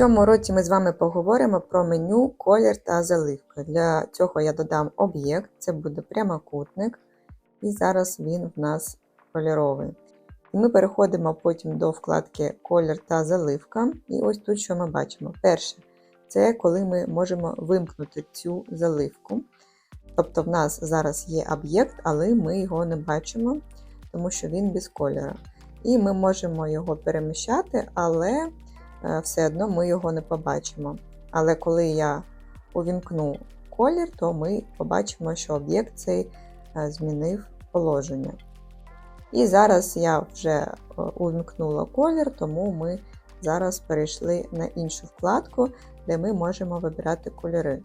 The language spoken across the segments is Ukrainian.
цьому уроці ми з вами поговоримо про меню, колір та заливка. Для цього я додам об'єкт, це буде прямокутник, і зараз він в нас кольоровий. Ми переходимо потім до вкладки Колір та заливка. І ось тут що ми бачимо. Перше, це коли ми можемо вимкнути цю заливку. Тобто в нас зараз є об'єкт, але ми його не бачимо, тому що він без кольору. І ми можемо його переміщати, але все одно ми його не побачимо. Але коли я увімкну колір, то ми побачимо, що об'єкт цей е, змінив положення. І зараз я вже е, увімкнула колір, тому ми зараз перейшли на іншу вкладку, де ми можемо вибирати кольори.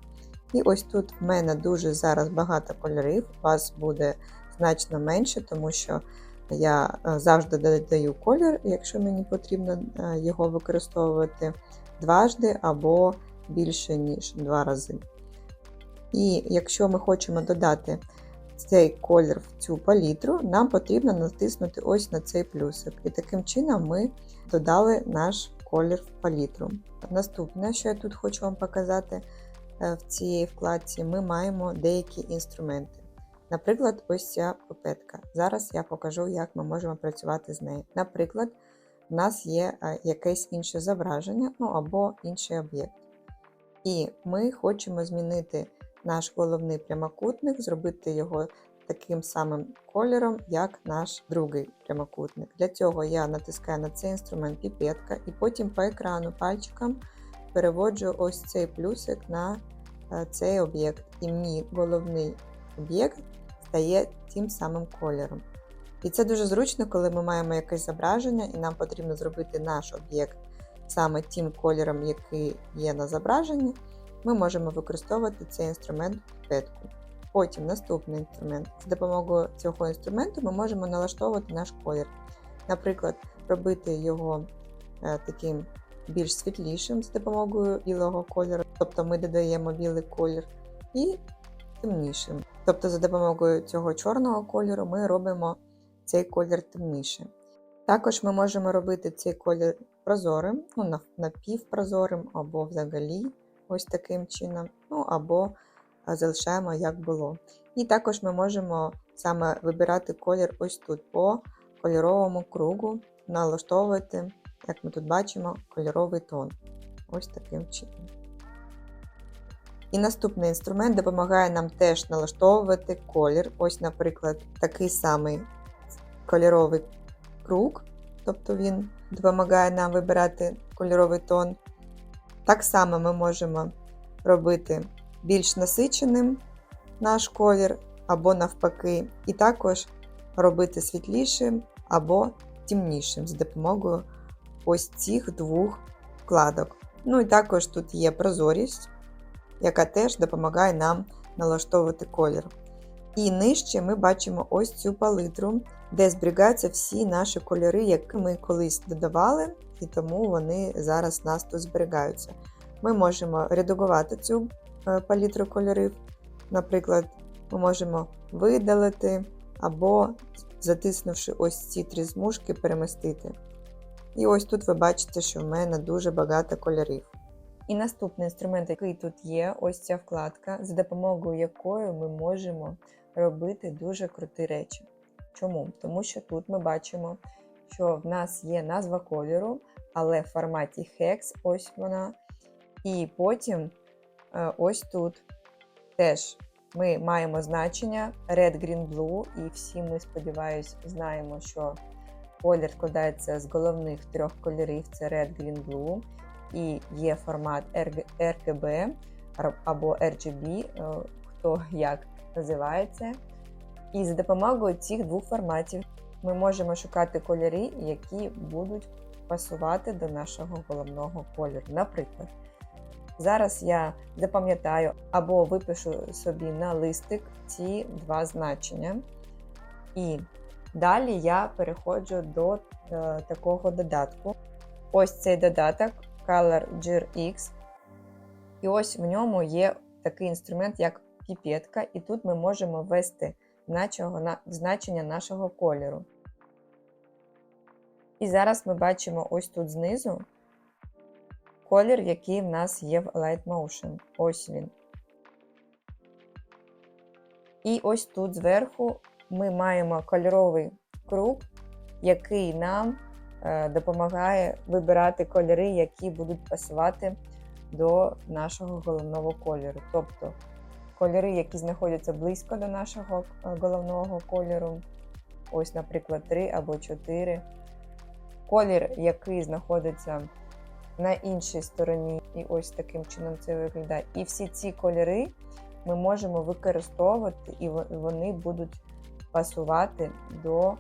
І ось тут в мене дуже зараз багато кольорів, у вас буде значно менше, тому що я е, завжди додаю колір, якщо мені потрібно е, його використовувати дважди або більше, ніж два рази. І якщо ми хочемо додати цей колір в цю палітру, нам потрібно натиснути ось на цей плюсик. І таким чином ми додали наш колір в палітру. Наступне, що я тут хочу вам показати е, в цій вкладці, ми маємо деякі інструменти. Наприклад, ось ця пипетка. Зараз я покажу, як ми можемо працювати з нею. Наприклад, в нас є е, якесь інше зображення ну або інший об'єкт. І ми хочемо змінити наш головний прямокутник, зробити його таким самим кольором, як наш другий прямокутник. Для цього я натискаю на цей інструмент піпетка, і потім по екрану пальчиком переводжу ось цей плюсик на е, цей об'єкт. І мій головний об'єкт стає тим самим кольором. І це дуже зручно, коли ми маємо якесь зображення, і нам потрібно зробити наш об'єкт саме тим кольором, який є на зображенні, ми можемо використовувати цей інструмент в петку. Потім наступний інструмент. За допомогою цього інструменту ми можемо налаштовувати наш колір. Наприклад, робити його е, таким більш світлішим з допомогою білого кольору, тобто ми додаємо білий колір, і темнішим. Тобто, за допомогою цього чорного кольору ми робимо цей колір темнішим. Також ми можемо робити цей колір прозорим, ну, напівпрозорим, або взагалі ось таким чином, ну або залишаємо, як було. І також ми можемо саме вибирати колір ось тут по кольоровому кругу, налаштовувати, як ми тут бачимо, кольоровий тон. Ось таким чином. І наступний інструмент допомагає нам теж налаштовувати колір. Ось, наприклад, такий самий кольоровий круг, тобто він допомагає нам вибирати кольоровий тон. Так само ми можемо робити більш насиченим наш колір, або навпаки, і також робити світлішим або темнішим з допомогою ось цих двох вкладок. Ну і також тут є прозорість яка теж допомагає нам налаштовувати колір. І нижче ми бачимо ось цю палитру, де зберігаються всі наші кольори, які ми колись додавали, і тому вони зараз нас тут зберігаються. Ми можемо редагувати цю е, палітру кольорів. Наприклад, ми можемо видалити або, затиснувши ось ці три змужки, перемістити. І ось тут ви бачите, що в мене дуже багато кольорів. І наступний інструмент, який тут є, ось ця вкладка, за допомогою якої ми можемо робити дуже круті речі. Чому? Тому що тут ми бачимо, що в нас є назва кольору, але в форматі hex, ось вона. І потім е, ось тут теж ми маємо значення Red, Green, Blue, і всі ми, сподіваюся, знаємо, що колір складається з головних трьох кольорів: це Red, Green, Blue і є формат RGB або RGB, е, хто як називається. І за допомогою цих двох форматів ми можемо шукати кольори, які будуть пасувати до нашого головного кольору. Наприклад, зараз я запам'ятаю або випишу собі на листик ці два значення. І далі я переходжу до е, такого додатку. Ось цей додаток Color GRX. І ось в ньому є такий інструмент, як піпетка, і тут ми можемо ввести значення нашого кольору. І зараз ми бачимо ось тут знизу колір, який в нас є в Light Motion. Ось він. І ось тут зверху ми маємо кольоровий круг, який нам допомагає вибирати кольори, які будуть пасувати до нашого головного кольору. Тобто кольори, які знаходяться близько до нашого е, головного кольору, ось, наприклад, 3 або 4. Колір, який знаходиться на іншій стороні, і ось таким чином це виглядає. І всі ці кольори ми можемо використовувати, і вони будуть пасувати до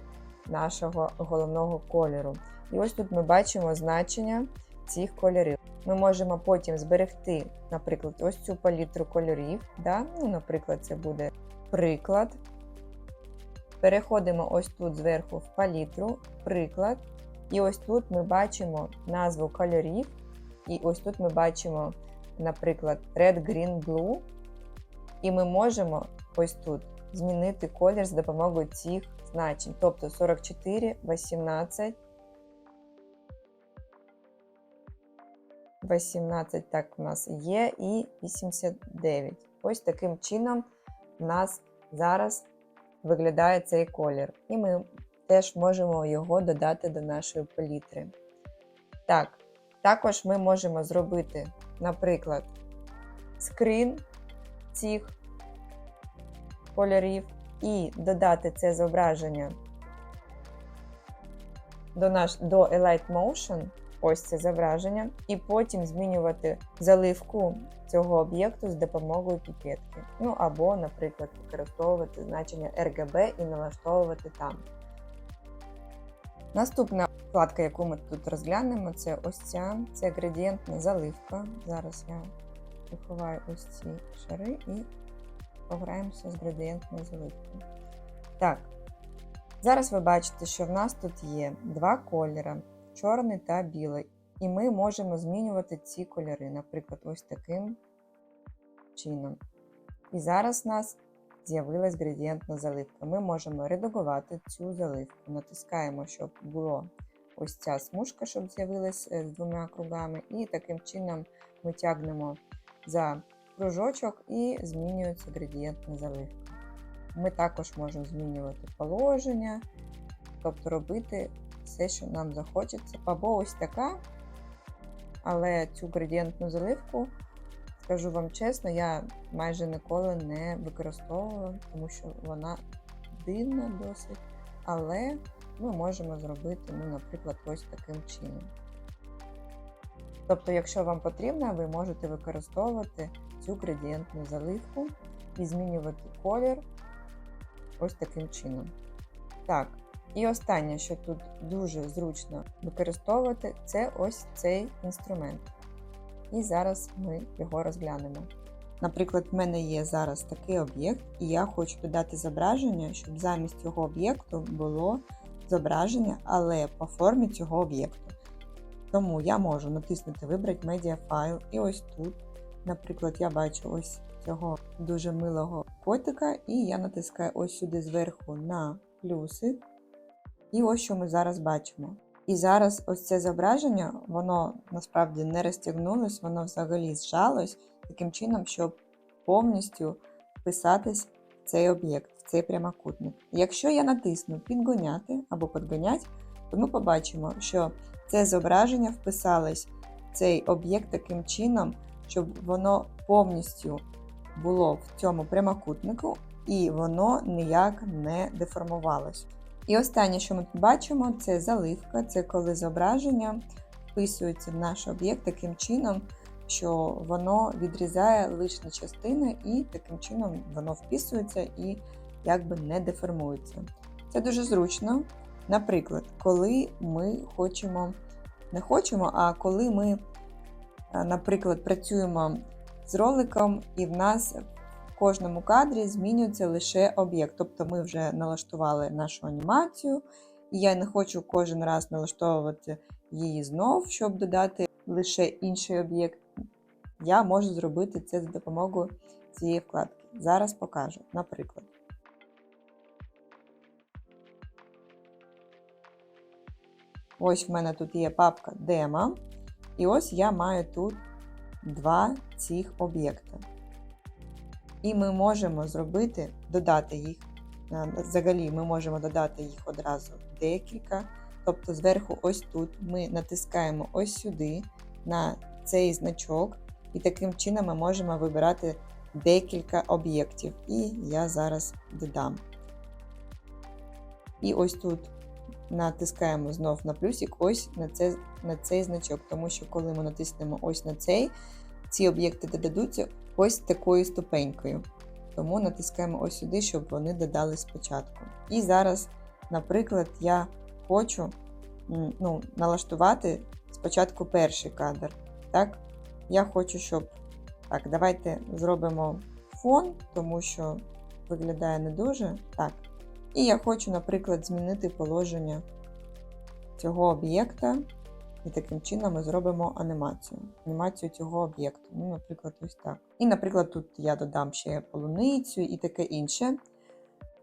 нашого головного кольору. І ось тут ми бачимо значення цих кольорів. Ми можемо потім зберегти, наприклад, ось цю палітру кольорів. Да? Ну, Наприклад, це буде приклад. Переходимо ось тут зверху в палітру, приклад. І ось тут ми бачимо назву кольорів. І ось тут ми бачимо, наприклад, Red, Green, Blue. І ми можемо ось тут змінити колір з допомогою цих значень. Тобто 44, 18, 18 так у нас є, і 89. Ось таким чином у нас зараз виглядає цей колір. І ми теж можемо його додати до нашої палітри. Так, також ми можемо зробити, наприклад, скрін цих кольорів і додати це зображення до наш, до Elite Motion, ось це зображення, і потім змінювати заливку цього об'єкту з допомогою піпетки. Ну або, наприклад, використовувати значення RGB і налаштовувати там. Наступна вкладка, яку ми тут розглянемо, це ось ця це градієнтна заливка. Зараз я приховаю ось ці шари і пограємося з градієнтною заливкою. Так, зараз ви бачите, що в нас тут є два кольори чорний та білий. І ми можемо змінювати ці кольори, наприклад, ось таким чином. І зараз у нас з'явилась градієнтна заливка. Ми можемо редагувати цю заливку. Натискаємо, щоб було ось ця смужка, щоб з'явилась з двома кругами. І таким чином ми тягнемо за кружочок і змінюється градієнтна заливка. Ми також можемо змінювати положення, тобто робити все, що нам захочеться. Або ось така, але цю градієнтну заливку, скажу вам чесно, я майже ніколи не використовувала, тому що вона дивна досить. Але ми можемо зробити, ну, наприклад, ось таким чином. Тобто, якщо вам потрібно, ви можете використовувати цю градієнтну заливку і змінювати колір ось таким чином. Так, і останнє, що тут дуже зручно використовувати, це ось цей інструмент. І зараз ми його розглянемо. Наприклад, в мене є зараз такий об'єкт, і я хочу додати зображення, щоб замість цього об'єкту було зображення, але по формі цього об'єкту. Тому я можу натиснути Вибрати медіафайл, і ось тут, наприклад, я бачу ось цього дуже милого котика, і я натискаю ось сюди зверху на плюсик. І ось що ми зараз бачимо. І зараз ось це зображення, воно насправді не розтягнулось, воно взагалі зжалось таким чином, щоб повністю вписатись в цей об'єкт, в цей прямокутник. Якщо я натисну підгоняти або підганять, то ми побачимо, що це зображення вписалось в цей об'єкт таким чином, щоб воно повністю було в цьому прямокутнику і воно ніяк не деформувалось. І останнє, що ми тут бачимо, це заливка, це коли зображення вписується в наш об'єкт таким чином, що воно відрізає лишні частини, і таким чином воно вписується і якби не деформується. Це дуже зручно. Наприклад, коли ми хочемо, не хочемо, а коли ми, наприклад, працюємо з роликом, і в нас в кожному кадрі змінюється лише об'єкт. Тобто ми вже налаштували нашу анімацію, і я не хочу кожен раз налаштовувати її знов, щоб додати лише інший об'єкт. Я можу зробити це за допомогою цієї вкладки. Зараз покажу, наприклад. Ось в мене тут є папка демо. І ось я маю тут два цих об'єкти. І ми можемо зробити, додати їх. е, Взагалі, ми можемо додати їх одразу декілька. Тобто, зверху, ось тут, ми натискаємо ось сюди на цей значок, і таким чином ми можемо вибирати декілька об'єктів. І я зараз додам. І ось тут натискаємо знов на плюсик, ось на, це, на цей значок, тому що коли ми натиснемо ось на цей, ці об'єкти додадуться ось такою ступенькою. Тому натискаємо ось сюди, щоб вони додали спочатку. І зараз, наприклад, я хочу ну, налаштувати спочатку перший кадр. Так? Я хочу, щоб. Так, давайте зробимо фон, тому що виглядає не дуже. Так. І я хочу, наприклад, змінити положення цього об'єкта. І таким чином ми зробимо анімацію. Анімацію цього об'єкту. Ну, наприклад, ось так. І, наприклад, тут я додам ще полуницю і таке інше.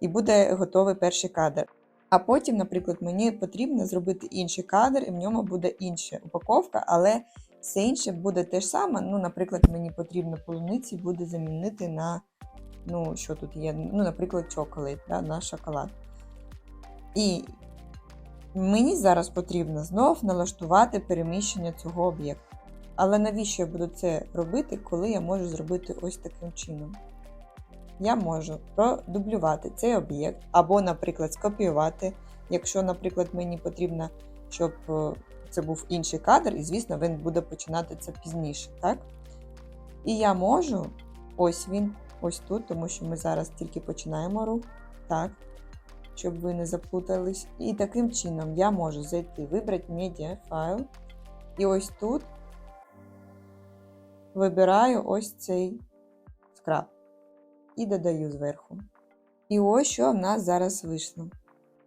І буде готовий перший кадр. А потім, наприклад, мені потрібно зробити інший кадр, і в ньому буде інша упаковка, але все інше буде те ж саме. Ну, наприклад, мені потрібно полуниці буде замінити на, ну, що тут є, ну, наприклад, чоколад, да, на шоколад. І мені зараз потрібно знов налаштувати переміщення цього об'єкту. Але навіщо я буду це робити, коли я можу зробити ось таким чином? Я можу продублювати цей об'єкт, або, наприклад, скопіювати, якщо, наприклад, мені потрібно, щоб е, це був інший кадр, і, звісно, він буде починати це пізніше, так? І я можу, ось він, ось тут, тому що ми зараз тільки починаємо рух, так, щоб ви не заплутались. І таким чином я можу зайти, вибрати медіа файл, і ось тут вибираю ось цей скраб і додаю зверху. І ось що в нас зараз вийшло.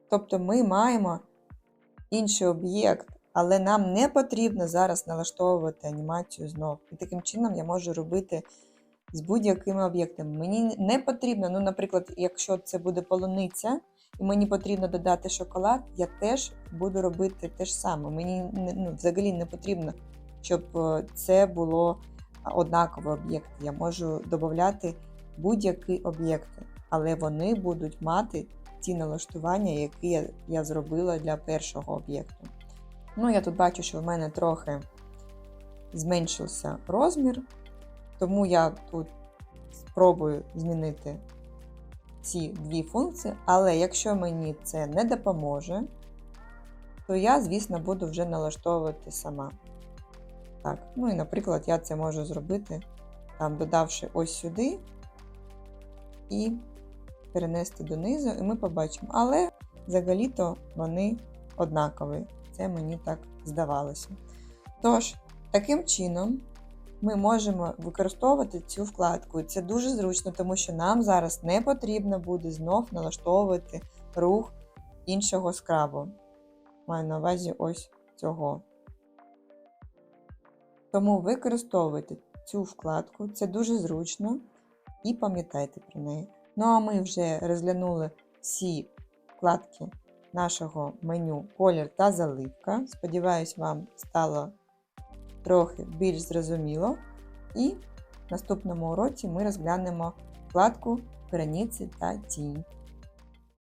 Тобто ми маємо інший об'єкт, але нам не потрібно зараз налаштовувати анімацію знов. І таким чином я можу робити з будь-якими об'єктами. Мені не потрібно, ну, наприклад, якщо це буде полуниця, і мені потрібно додати шоколад, я теж буду робити те ж саме. Мені ну, взагалі не потрібно, щоб е, це було однаковий об'єкт. Я можу додати будь-які об'єкти, але вони будуть мати ті налаштування, які я, я зробила для першого об'єкту. Ну, я тут бачу, що в мене трохи зменшився розмір, тому я тут спробую змінити ці дві функції, але якщо мені це не допоможе, то я, звісно, буду вже налаштовувати сама. Так, ну і, наприклад, я це можу зробити, там, додавши ось сюди і перенести донизу, і ми побачимо. Але взагалі-то вони однакові. Це мені так здавалося. Тож, таким чином, ми можемо використовувати цю вкладку. Це дуже зручно, тому що нам зараз не потрібно буде знов налаштовувати рух іншого скрабу. Маю на увазі ось цього. Тому використовуйте цю вкладку, це дуже зручно і пам'ятайте про неї. Ну а ми вже розглянули всі вкладки нашого меню колір та заливка. Сподіваюсь, вам стало трохи більш зрозуміло. І в наступному уроці ми розглянемо вкладку границі та тінь.